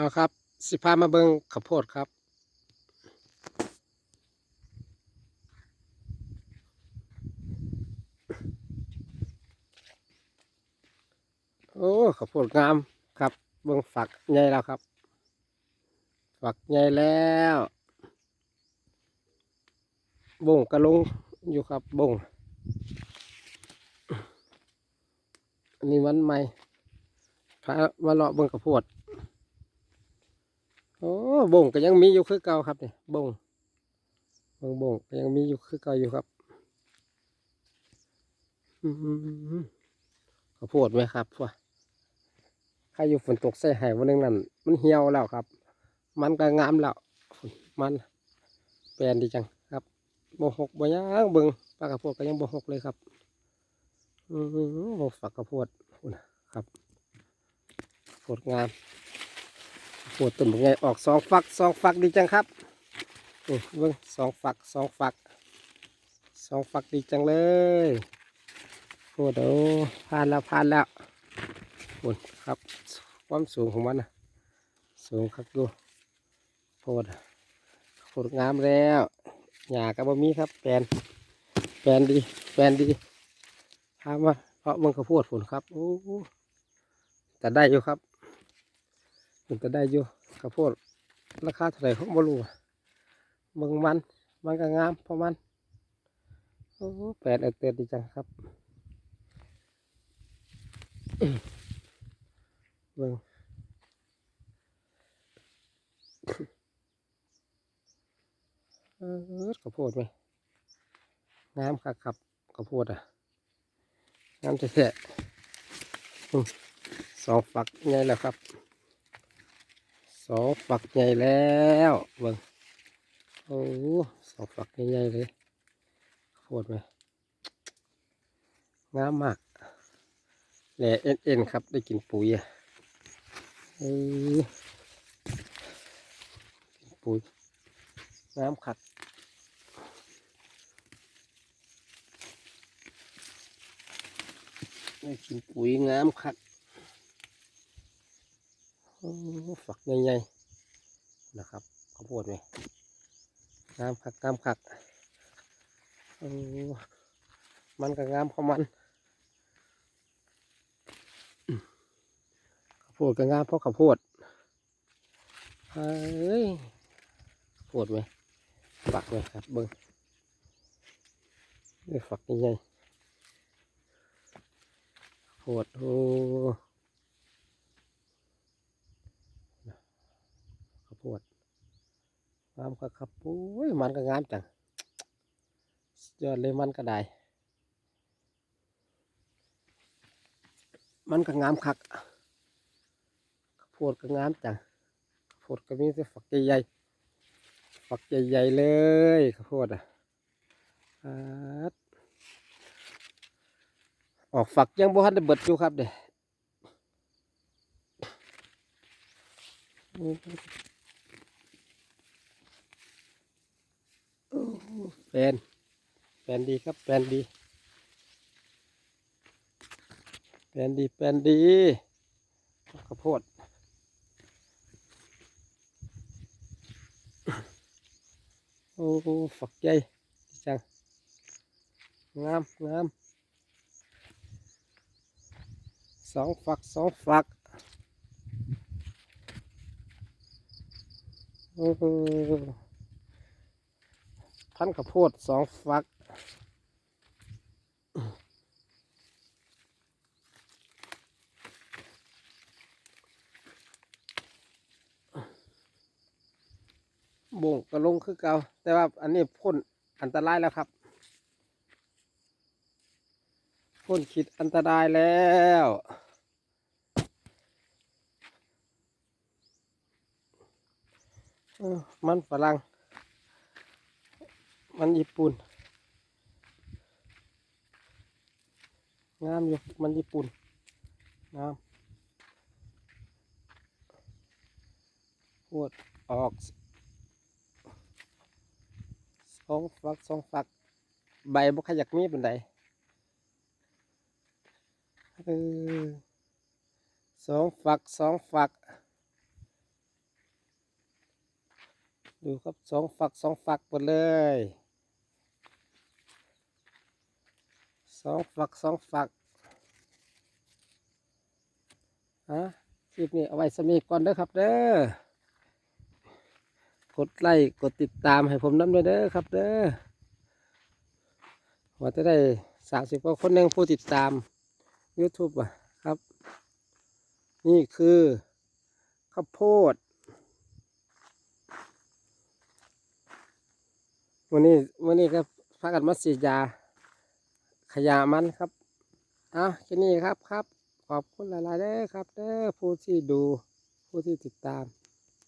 เอาครับ สิพามาเบิงข้าวโพดครับ โอ้ข้าวโพดงามครับเบิงฝักใหญ่แล้วครับ ฝักใหญ่แล้วบ่งกระลงอยู่ครับบ่งอันนี้วันใหม่พามาเลาะเบิงข้าวโพด โอ้บ่งก็ยังมีอยู่คือเก่าครับเนี่ยบ่งบ่งบ่งก็ยังมีอยู่คือเก่าอยู่ครับข้าวโพดไหมครับว่ะถ้าอยู่ฝนตกใส่ไห้วันนึงนั่นมันเหี่ยวแล้วครับ มันก็งามแล้วมันแปลนดีจังครับบ่หกบ่หยังเบิ่งปลาข้าวโพดก็ยังบ่หกเลยครับอืมบ่ฝักข้าวโพดนะครับข้าวโพดงาม ปวดตุ่มไงออกสองฝักสองฝักดีจังครับนี่เบิ้งสองฝักสองฝักสองฝักดีจังเลยโอ้โหผ่านแล้วผ่านแล้วปวดครับความสูงของมันนะสูงครับดูโพดโพดงามแล้วหญ้ากับบะมีครับแปลนแปลนดีแปลนดีถามว่าเพราะมึงข้าวโพดฝนครับโอ้แต่ได้อยู่ครับ มันจะได้อยู่ข้าวโพดราคาเท่าไหร่เขาบ่รู้อะเบิ่งมัน มันก็งามเพราะมันโอ้แปดเอ็ดเตือนดีจังครับเบิ่งเออข้าวโพดไหมงามครับครับข้าวโพดอะงามแท้ๆสองฝักไงแล้วครับ องฝักใหญ่แล้วเบิ่งโอ้สองฝักใหญ่ๆเลยโคตรไหมงามมากแหล่เอ็นเอ็นๆครับได้กินปุ๋ยอะกินปุ๋ยงามคักได้กินปุ๋ยงามคักโอ้ ฝักใหญ่ๆนะครับข้าวโพดไหมงามคักงามคักมันก็งามของมันข้าวโพดก็งามเพราะข้าวโพดเฮ้ยข้าวโพดไหมฝักไหมครับเบิ้งฝักใหญ่ๆข้าวโพดโอ้ ข้าว โพดงามครับครับโอ้ยมันก็งามจังยอดเลยมันก็ได้ มันก็งามคักข้าวโพดก็งามจังข้าวโพดก็มีแต่ฝักใหญ่ๆฝักใหญ่ๆเลยข้าวโพดอะอออกฝักยังบ่ทันได้เบิดอยู่ครับเด้ แปลนแปลนดีครับ แปลนดี แปลนดี แปลนดีข้าวโพดโอ้ฝักใหญ่จัง งามงามสองฝักสองฝักโอ้ พันข้าวโพดสองฝักบ่งก็ลงคือเกาแต่ว่าอันนี้พ่นอันตรายแล้วครับพ่นขีดอันตรายแล้วมันฝรั่ง มันญี่ปุ่น งามอยู่ มันญี่ปุ่น งามปวดออกสองฝักสองฝัก ใบบ่ขยักมีเป็นไดเออสองฝักสองฝัก ดูครับสองฝักสองฝักหมดเลย สองฝักสองฝักฮะคลิปนี้เอาไว้สมีก่อนเด้อครับ เด้อกดไลค์กดติดตามให้ผมน้ำด้วยเด้อครับ เด้อว่าจะได้สามสิบกว่าคนหนึ่งผู้ติดตาม YouTube อะครับ นี่คือข้าวโพด วันนี้วันนี้ก็พากันมาฉีดยา ขยะมันครับเอาแค่นี้ครับครับ ขอบคุณหลายๆเด้อครับเด้อผู้ที่ดูผู้ที่ติดตาม